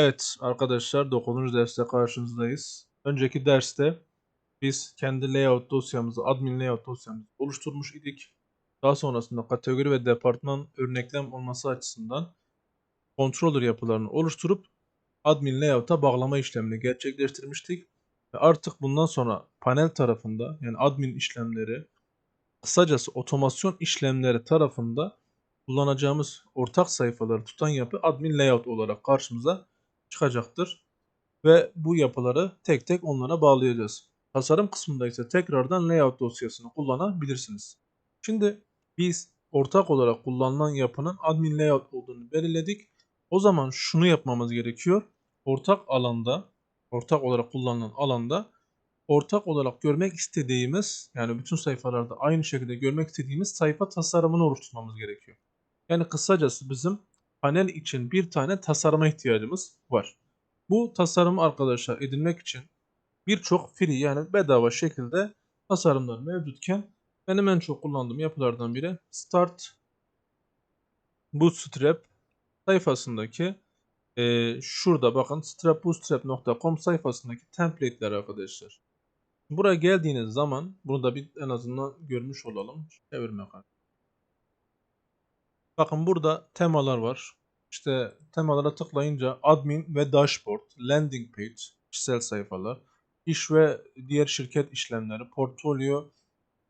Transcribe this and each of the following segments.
Evet arkadaşlar 9. derste karşınızdayız. Önceki derste biz kendi layout dosyamızı, admin layout dosyamızı oluşturmuş idik. Daha sonrasında kategori ve departman örneklem olması açısından controller yapılarını oluşturup admin layout'a bağlama işlemini gerçekleştirmiştik. Ve artık bundan sonra panel tarafında yani admin işlemleri, kısacası otomasyon işlemleri tarafında kullanacağımız ortak sayfaları tutan yapı admin layout olarak karşımıza çıkacaktır. Ve bu yapıları tek tek onlara bağlayacağız. Tasarım kısmında ise tekrardan layout dosyasını kullanabilirsiniz. Şimdi biz ortak olarak kullanılan yapının admin layout olduğunu belirledik. O zaman şunu yapmamız gerekiyor. Ortak alanda, ortak olarak kullanılan alanda ortak olarak görmek istediğimiz yani bütün sayfalarda aynı şekilde görmek istediğimiz sayfa tasarımını oluşturmamız gerekiyor. Yani kısacası bizim panel için bir tane tasarıma ihtiyacımız var. Bu tasarımı arkadaşlar edinmek için birçok free yani bedava şekilde tasarımlar mevcutken benim en çok kullandığım yapılardan biri Start Bootstrap sayfasındaki e, şurada bakın strapbootstrap.com sayfasındaki template'ler arkadaşlar. Buraya geldiğiniz zaman bunu da bir en azından görmüş olalım. Çevirme kartı. Bakın burada temalar var. İşte temalara tıklayınca admin ve dashboard, landing page, kişisel sayfalar, iş ve diğer şirket işlemleri, portfolyo,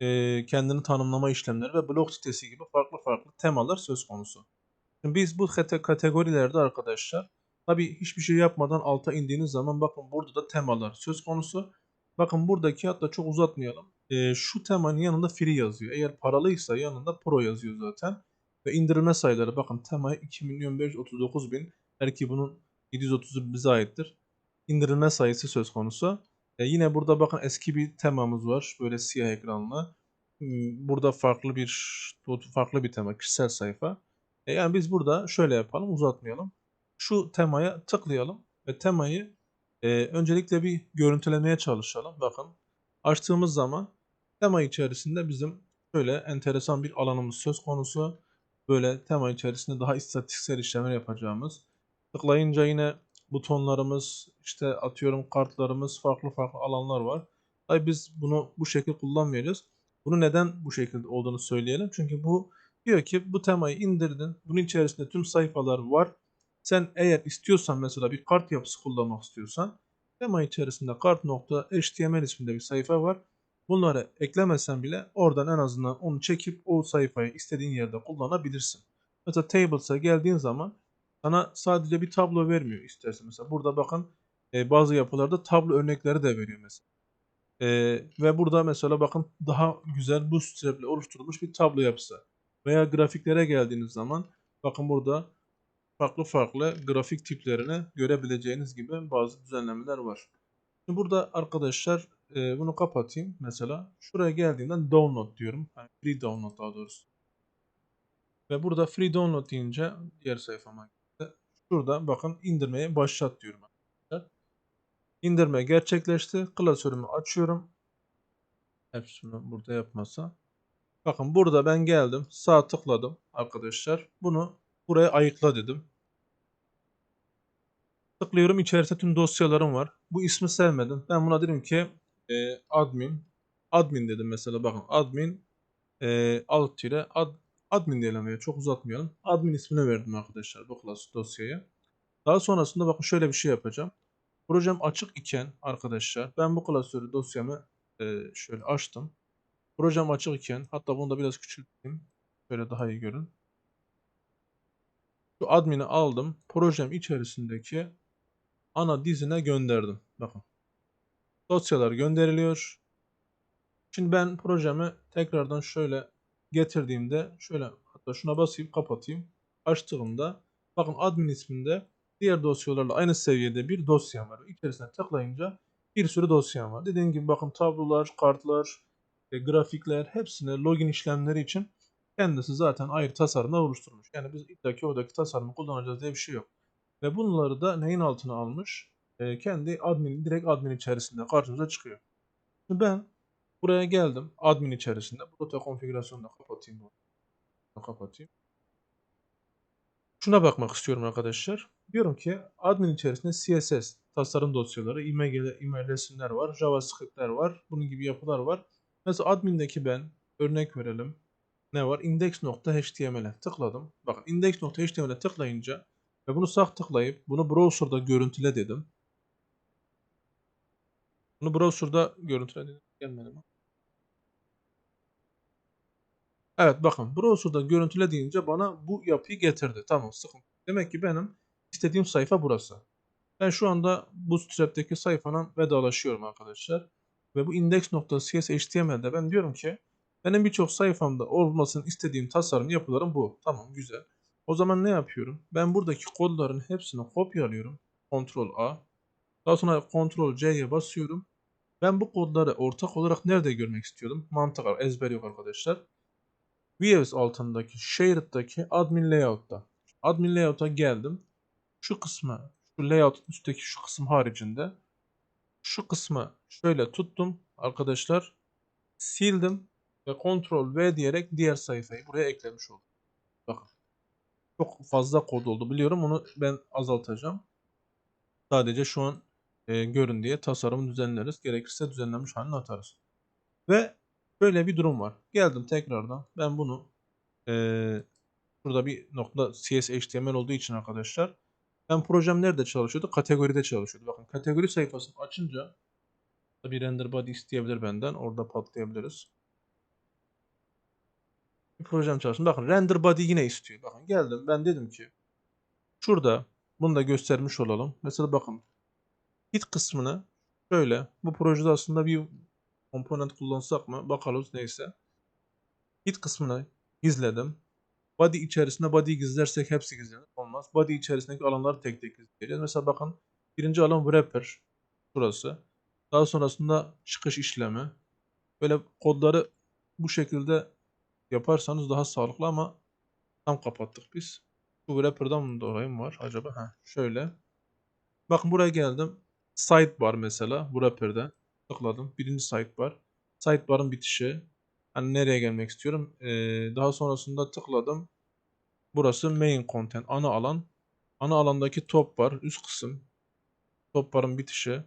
e, kendini tanımlama işlemleri ve blog sitesi gibi farklı farklı temalar söz konusu. Şimdi biz bu kate- kategorilerde arkadaşlar tabi hiçbir şey yapmadan alta indiğiniz zaman bakın burada da temalar söz konusu. Bakın buradaki hatta çok uzatmayalım. E, şu temanın yanında free yazıyor. Eğer paralıysa yanında pro yazıyor zaten. Ve indirilme sayıları bakın tema 2 milyon 539 bin. Belki bunun 730'u bize aittir. İndirilme sayısı söz konusu. E, yine burada bakın eski bir temamız var. Böyle siyah ekranlı. Hmm, Burada farklı bir farklı bir tema. Kişisel sayfa. E, yani biz burada şöyle yapalım uzatmayalım. Şu temaya tıklayalım. Ve temayı e, öncelikle bir görüntülemeye çalışalım. Bakın açtığımız zaman tema içerisinde bizim şöyle enteresan bir alanımız söz konusu böyle tema içerisinde daha istatistiksel işlemler yapacağımız. Tıklayınca yine butonlarımız, işte atıyorum kartlarımız, farklı farklı alanlar var. Tabii biz bunu bu şekilde kullanmayacağız. Bunu neden bu şekilde olduğunu söyleyelim. Çünkü bu diyor ki bu temayı indirdin. Bunun içerisinde tüm sayfalar var. Sen eğer istiyorsan mesela bir kart yapısı kullanmak istiyorsan tema içerisinde kart.html isminde bir sayfa var. Bunları eklemesen bile oradan en azından onu çekip o sayfayı istediğin yerde kullanabilirsin. Mesela Tables'a geldiğin zaman sana sadece bir tablo vermiyor istersen. Mesela burada bakın e, bazı yapılarda tablo örnekleri de veriyor mesela. E, ve burada mesela bakın daha güzel Bootstrap ile oluşturulmuş bir tablo yapısı. Veya grafiklere geldiğiniz zaman bakın burada farklı farklı grafik tiplerini görebileceğiniz gibi bazı düzenlemeler var. Şimdi burada arkadaşlar e, bunu kapatayım mesela. Şuraya geldiğinden download diyorum. Yani free download daha doğrusu. Ve burada free download deyince diğer sayfama gitti. Şurada bakın indirmeye başlat diyorum. Arkadaşlar. İndirme gerçekleşti. Klasörümü açıyorum. Hepsini burada yapmasa. Bakın burada ben geldim. Sağ tıkladım arkadaşlar. Bunu buraya ayıkla dedim. Tıklıyorum içerisinde tüm dosyalarım var. Bu ismi sevmedim. Ben buna dedim ki e, admin admin dedim mesela bakın admin e, alt tire ad, admin diyelim veya çok uzatmayalım. Admin ismini verdim arkadaşlar bu klas dosyaya. Daha sonrasında bakın şöyle bir şey yapacağım. Projem açık iken arkadaşlar ben bu klasörü dosyamı e, şöyle açtım. Projem açık iken hatta bunu da biraz küçülteyim. Şöyle daha iyi görün. Şu admini aldım. Projem içerisindeki ana dizine gönderdim. Bakın. Dosyalar gönderiliyor. Şimdi ben projemi tekrardan şöyle getirdiğimde şöyle hatta şuna basayım kapatayım. Açtığımda bakın admin isminde diğer dosyalarla aynı seviyede bir dosyam var. İçerisine tıklayınca bir sürü dosyam var. Dediğim gibi bakın tablolar, kartlar, e, grafikler hepsine login işlemleri için kendisi zaten ayrı tasarımlar oluşturmuş. Yani biz illaki oradaki tasarımı kullanacağız diye bir şey yok. Ve bunları da neyin altına almış? E, kendi admin, direkt admin içerisinde karşımıza çıkıyor. Ben buraya geldim. Admin içerisinde. Burada konfigürasyonu da kapatayım. Bunu kapatayım. Şuna bakmak istiyorum arkadaşlar. diyorum ki admin içerisinde CSS tasarım dosyaları, img, img resimler var, JavaScript'ler var, bunun gibi yapılar var. Mesela admin'deki ben örnek verelim. Ne var? index.html'e tıkladım. Bakın index.html'e tıklayınca ve bunu sağ tıklayıp bunu browser'da görüntüle dedim. Bunu browser'da görüntüle dedim. Gelmedi mi? Evet bakın browser'da görüntüle deyince bana bu yapıyı getirdi. Tamam sıkıntı. Demek ki benim istediğim sayfa burası. Ben şu anda Bootstrap'teki sayfanın vedalaşıyorum arkadaşlar. Ve bu index.cs HTML'de ben diyorum ki benim birçok sayfamda olmasını istediğim tasarım yapılarım bu. Tamam güzel. O zaman ne yapıyorum? Ben buradaki kodların hepsini kopyalıyorum. Ctrl A. Daha sonra Ctrl C'ye basıyorum. Ben bu kodları ortak olarak nerede görmek istiyordum? Mantık. Ezber yok arkadaşlar. Views altındaki Shared'daki Admin Layout'ta. Admin Layout'a geldim. Şu kısmı, şu layout üstteki şu kısım haricinde şu kısmı şöyle tuttum arkadaşlar. Sildim ve Ctrl V diyerek diğer sayfayı buraya eklemiş oldum. Bakın. Çok fazla kod oldu biliyorum. Onu ben azaltacağım. Sadece şu an e, görün diye tasarımı düzenleriz. Gerekirse düzenlenmiş halini atarız. Ve böyle bir durum var. Geldim tekrardan. Ben bunu e, şurada bir nokta CSHTML olduğu için arkadaşlar ben projem nerede çalışıyordu? Kategoride çalışıyordu. Bakın kategori sayfasını açınca bir render body isteyebilir benden. Orada patlayabiliriz. Bir projem çalışsın. Bakın render body yine istiyor. Bakın geldim. Ben dedim ki şurada bunu da göstermiş olalım. Mesela bakın hit kısmını şöyle bu projede aslında bir komponent kullansak mı? Bakalım neyse. Hit kısmını gizledim. Body içerisinde body gizlersek hepsi gizlenir. Olmaz. Body içerisindeki alanları tek tek gizleyeceğiz. Mesela bakın birinci alan wrapper. Burası. Daha sonrasında çıkış işlemi. Böyle kodları bu şekilde yaparsanız daha sağlıklı ama tam kapattık biz. Bu wrapper'dan mı var acaba? Ha, şöyle. Bakın buraya geldim. Sidebar mesela bu wrapper'de. Tıkladım. Birinci sidebar. Sidebar'ın bitişi. Hani nereye gelmek istiyorum. Ee, daha sonrasında tıkladım. Burası main content. Ana alan. Ana alandaki top bar. Üst kısım. Top barın bitişi.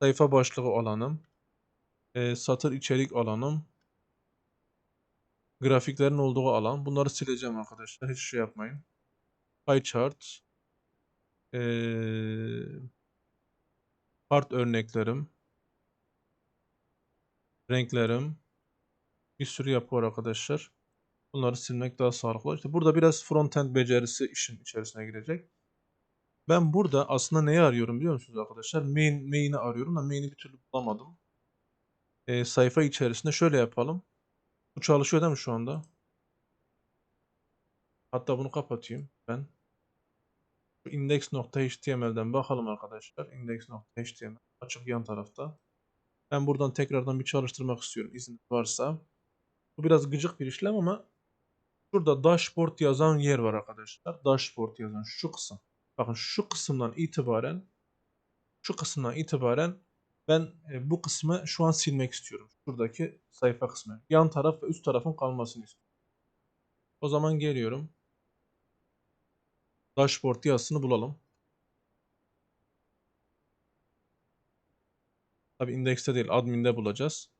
Sayfa başlığı alanım. Ee, satır içerik alanım. Grafiklerin olduğu alan. Bunları sileceğim arkadaşlar. Hiç şey yapmayın. Pie chart. Ee, part örneklerim. Renklerim. Bir sürü yapı var arkadaşlar. Bunları silmek daha sağlıklı. İşte burada biraz frontend becerisi işin içerisine girecek. Ben burada aslında neyi arıyorum biliyor musunuz arkadaşlar? Main, main'i arıyorum da main'i bir türlü bulamadım. Ee, sayfa içerisinde şöyle yapalım. Bu çalışıyor değil mi şu anda? Hatta bunu kapatayım ben. index.html'den bakalım arkadaşlar. index.html açık yan tarafta. Ben buradan tekrardan bir çalıştırmak istiyorum izin varsa. Bu biraz gıcık bir işlem ama şurada dashboard yazan yer var arkadaşlar. Dashboard yazan şu kısım. Bakın şu kısımdan itibaren şu kısımdan itibaren ben e, bu kısmı şu an silmek istiyorum. Şuradaki sayfa kısmı. Yan taraf ve üst tarafın kalmasını istiyorum. O zaman geliyorum. Dashboard yazısını bulalım. Tabi indekste değil admin'de bulacağız.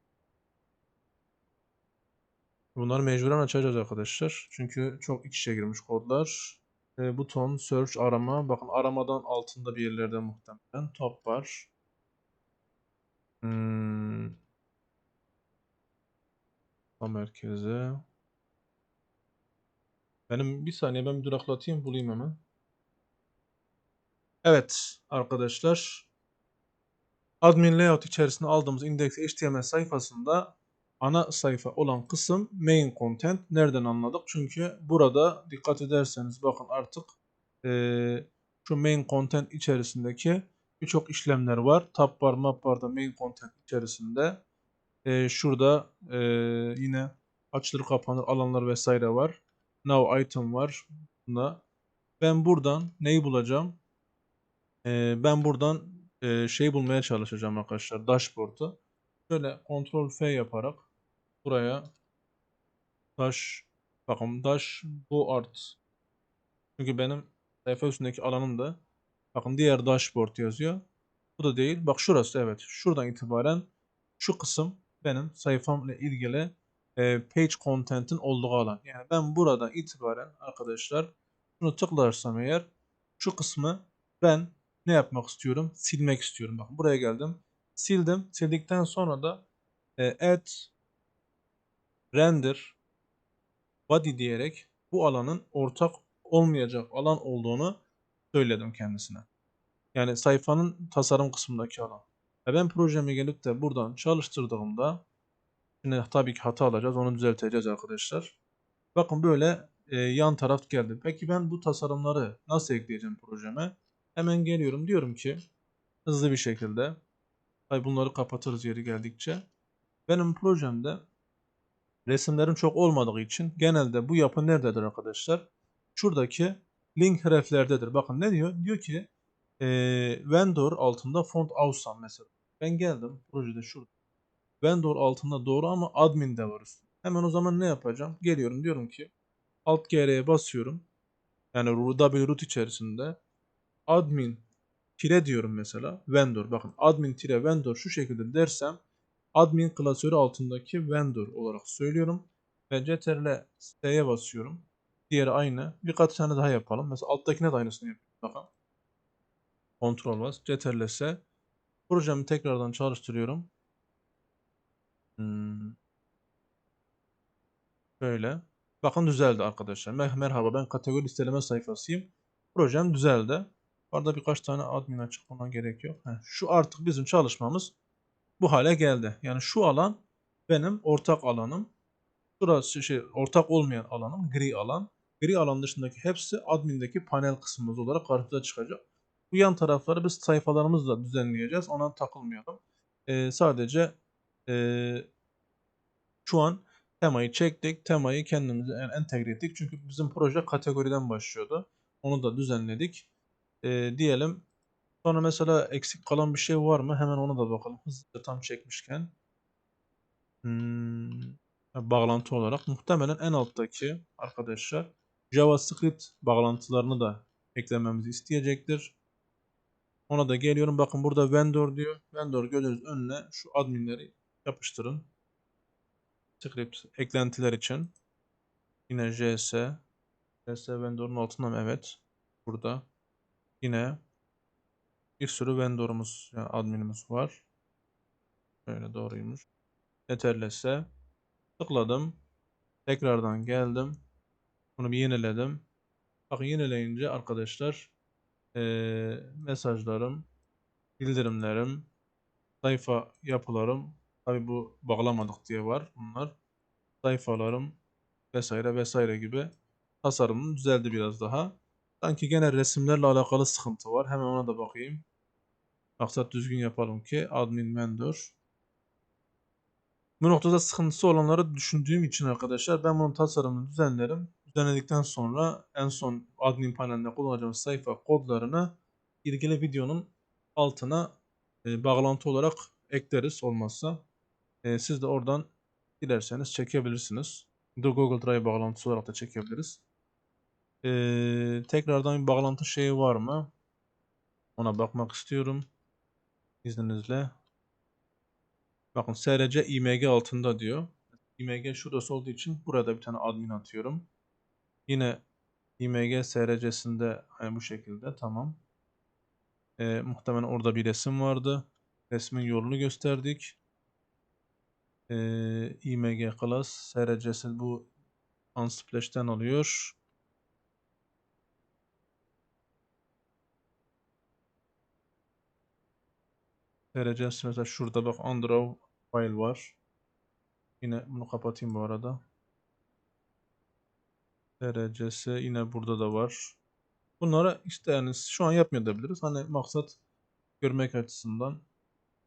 Bunları mecburen açacağız arkadaşlar. Çünkü çok iç içe girmiş kodlar. E, buton, search, arama. Bakın aramadan altında bir yerlerde muhtemelen. Top var. Hmm. Tam merkeze. Benim bir saniye ben bir duraklatayım bulayım hemen. Evet arkadaşlar. Admin layout içerisinde aldığımız index HTML sayfasında ana sayfa olan kısım main content. Nereden anladık? Çünkü burada dikkat ederseniz bakın artık e, şu main content içerisindeki birçok işlemler var. Tab bar, map barda main content içerisinde e, şurada e, yine açılır kapanır alanlar vesaire var. Now item var. Bunda. Ben buradan neyi bulacağım? E, ben buradan e, şey bulmaya çalışacağım arkadaşlar. Dashboard'u. Şöyle Ctrl F yaparak buraya dash bakın dash bu art çünkü benim sayfa üstündeki alanım da Bakın diğer dashboard yazıyor. Bu da değil. Bak şurası evet. Şuradan itibaren şu kısım benim sayfamla ilgili e, page content'in olduğu alan. Yani ben buradan itibaren arkadaşlar şunu tıklarsam eğer şu kısmı ben ne yapmak istiyorum? Silmek istiyorum. Bakın buraya geldim. Sildim. Sildikten sonra da e, add render body diyerek bu alanın ortak olmayacak alan olduğunu söyledim kendisine. Yani sayfanın tasarım kısmındaki alan. E ben projemi gelip de buradan çalıştırdığımda Şimdi tabii ki hata alacağız. Onu düzelteceğiz arkadaşlar. Bakın böyle e, yan taraf geldi. Peki ben bu tasarımları nasıl ekleyeceğim projeme? Hemen geliyorum. Diyorum ki hızlı bir şekilde tabii bunları kapatırız yeri geldikçe. Benim projemde resimlerim çok olmadığı için genelde bu yapı nerededir arkadaşlar? Şuradaki link reflerdedir. Bakın ne diyor? Diyor ki e, vendor altında font awesome mesela. Ben geldim projede şurada vendor altında doğru ama admin de var üstünde. Hemen o zaman ne yapacağım? Geliyorum diyorum ki alt gr'ye basıyorum. Yani w root içerisinde admin tire diyorum mesela vendor. Bakın admin tire vendor şu şekilde dersem admin klasörü altındaki vendor olarak söylüyorum. Ve ctrl s'ye basıyorum. Diğeri aynı. Birkaç tane daha yapalım. Mesela alttakine de aynısını yapıyorum. Bakın. Ctrl bas. Ctrl s. Projemi tekrardan çalıştırıyorum. Hmm. Böyle. Bakın düzeldi arkadaşlar. Mer- Merhaba ben kategori listeleme sayfasıyım. Projem düzeldi. Arada birkaç tane admin açıklama gerek yok. Heh, şu artık bizim çalışmamız bu hale geldi. Yani şu alan benim ortak alanım. Şurası şey ortak olmayan alanım gri alan. Gri alan dışındaki hepsi admindeki panel kısmımız olarak karşımıza çıkacak. Bu yan tarafları biz sayfalarımızla düzenleyeceğiz. Ona takılmayalım. Ee, sadece ee, şu an temayı çektik. Temayı kendimize entegre ettik. Çünkü bizim proje kategoriden başlıyordu. Onu da düzenledik. Ee, diyelim. Sonra mesela eksik kalan bir şey var mı? Hemen ona da bakalım. Hızlıca tam çekmişken. Hmm, bağlantı olarak muhtemelen en alttaki arkadaşlar JavaScript bağlantılarını da eklememizi isteyecektir. Ona da geliyorum. Bakın burada vendor diyor. Vendor gördüğünüz önüne şu adminleri yapıştırın. Script eklentiler için. Yine JS. JS vendor'un altında mı? Evet. Burada. Yine bir sürü vendorumuz, yani adminimiz var. Böyle doğruymuş. Yeterliyse tıkladım. Tekrardan geldim. Bunu bir yeniledim. Bakın yenileyince arkadaşlar ee, mesajlarım, bildirimlerim, sayfa yapılarım Tabi bu bağlamadık diye var bunlar. Sayfalarım vesaire vesaire gibi tasarımım düzeldi biraz daha. Sanki gene resimlerle alakalı sıkıntı var. Hemen ona da bakayım. Maksat düzgün yapalım ki admin vendor. Bu noktada sıkıntısı olanları düşündüğüm için arkadaşlar ben bunun tasarımını düzenlerim. Düzenledikten sonra en son admin panelinde kullanacağımız sayfa kodlarını ilgili videonun altına e, bağlantı olarak ekleriz olmazsa. E, siz de oradan dilerseniz çekebilirsiniz. The Google Drive bağlantısı olarak da çekebiliriz. E, tekrardan bir bağlantı şeyi var mı? Ona bakmak istiyorum. İzninizle. Bakın SRC IMG altında diyor. IMG şurası olduğu için burada bir tane admin atıyorum. Yine IMG SRC'sinde yani bu şekilde tamam. E, muhtemelen orada bir resim vardı. Resmin yolunu gösterdik. Ee, IMG class SRC'si bu Unsplash'ten alıyor. SRC'si mesela şurada bak Android file var. Yine bunu kapatayım bu arada. SRC'si yine burada da var. Bunlara işte yani şu an yapmayabiliriz. Hani maksat görmek açısından,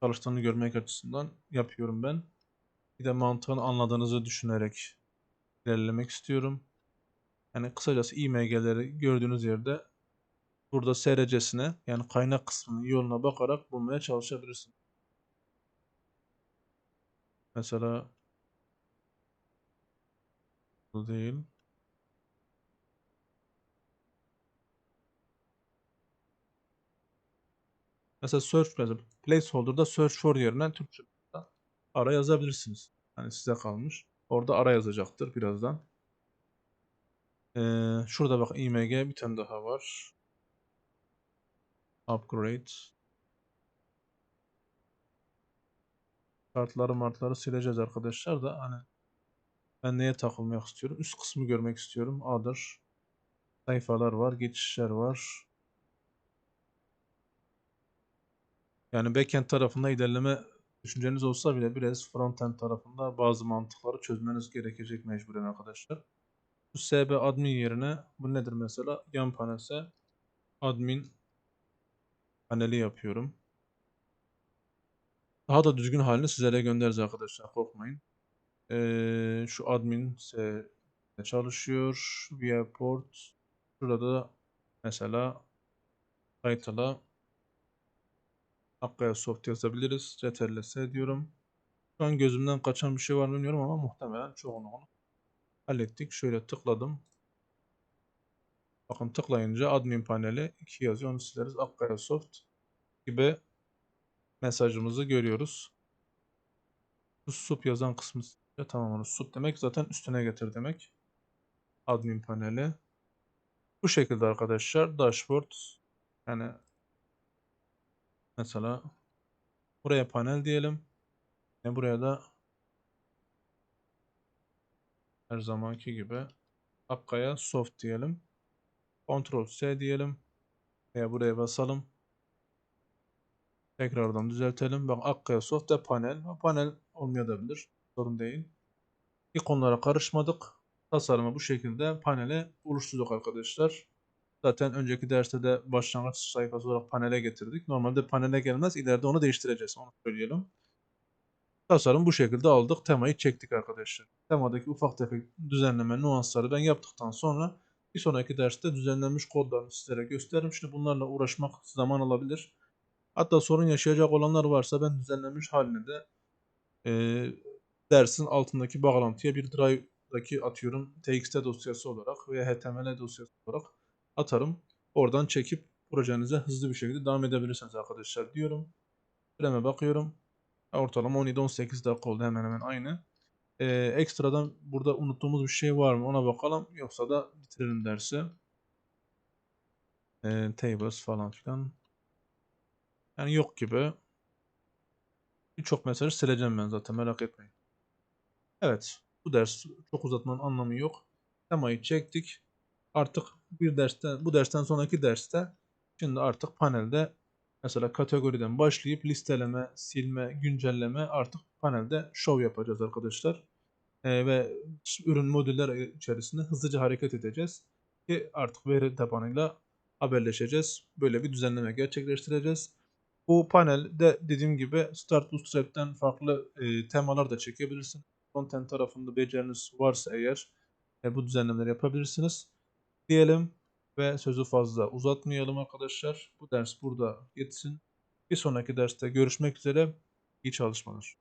çalıştığını görmek açısından yapıyorum ben. Bir de mantığını anladığınızı düşünerek ilerlemek istiyorum. Yani kısacası IMG'leri gördüğünüz yerde burada SRC'sine yani kaynak kısmının yoluna bakarak bulmaya çalışabilirsiniz. Mesela bu değil. Mesela search mesela placeholder'da search for yerine Türkçe ara yazabilirsiniz. Hani size kalmış. Orada ara yazacaktır birazdan. Ee, şurada bak img bir tane daha var. Upgrade. Kartları martları sileceğiz arkadaşlar da hani ben neye takılmak istiyorum? Üst kısmı görmek istiyorum. Other. Sayfalar var, geçişler var. Yani backend tarafında ilerleme düşünceniz olsa bile biraz frontend tarafında bazı mantıkları çözmeniz gerekecek mecburen arkadaşlar. Bu SB admin yerine bu nedir mesela? Yan panelse admin paneli yapıyorum. Daha da düzgün halini sizlere göndeririz arkadaşlar korkmayın. Ee, şu admin çalışıyor. Via port. Şurada mesela title'a Hakkaya soft yazabiliriz. Ctrl S diyorum. Şu an gözümden kaçan bir şey var mı bilmiyorum ama muhtemelen çoğunu hallettik. Şöyle tıkladım. Bakın tıklayınca admin paneli 2 yazıyor. Onu sileriz. Akkaya soft gibi mesajımızı görüyoruz. Bu sup yazan kısmı tamam onu sup demek zaten üstüne getir demek. Admin paneli. Bu şekilde arkadaşlar dashboard yani mesela buraya panel diyelim. Ve buraya da her zamanki gibi Akkaya soft diyelim. Ctrl S diyelim. Veya buraya basalım. Tekrardan düzeltelim. Bak Akkaya soft panel. Panel olmayabilir. Sorun değil. İkonlara karışmadık. Tasarımı bu şekilde panele oluşturduk arkadaşlar. Zaten önceki derste de başlangıç sayfası olarak panele getirdik. Normalde panele gelmez. İleride onu değiştireceğiz. Onu söyleyelim. Tasarım bu şekilde aldık. Temayı çektik arkadaşlar. Temadaki ufak tefek düzenleme nüansları ben yaptıktan sonra bir sonraki derste düzenlenmiş kodlarını sizlere gösteririm. Şimdi bunlarla uğraşmak zaman alabilir. Hatta sorun yaşayacak olanlar varsa ben düzenlenmiş halini de e, dersin altındaki bağlantıya bir drive'daki atıyorum txt dosyası olarak veya html dosyası olarak atarım. Oradan çekip projenize hızlı bir şekilde devam edebilirsiniz arkadaşlar diyorum. Süreme bakıyorum. Ortalama 17-18 dakika oldu hemen hemen aynı. Ee, ekstradan burada unuttuğumuz bir şey var mı ona bakalım. Yoksa da bitirelim dersi. Ee, tables falan filan. Yani yok gibi. Birçok mesajı sileceğim ben zaten merak etmeyin. Evet. Bu ders çok uzatmanın anlamı yok. Temayı çektik. Artık bir derste, bu dersten sonraki derste şimdi artık panelde mesela kategoriden başlayıp listeleme, silme, güncelleme artık panelde show yapacağız arkadaşlar. Ee, ve ürün modüller içerisinde hızlıca hareket edeceğiz. Ki artık veri tabanıyla haberleşeceğiz. Böyle bir düzenleme gerçekleştireceğiz. Bu panelde dediğim gibi Start Bootstrap'ten farklı e, temalar da çekebilirsiniz. Content tarafında beceriniz varsa eğer e, bu düzenlemeleri yapabilirsiniz. Diyelim ve sözü fazla uzatmayalım arkadaşlar. Bu ders burada yetsin. Bir sonraki derste görüşmek üzere. İyi çalışmalar.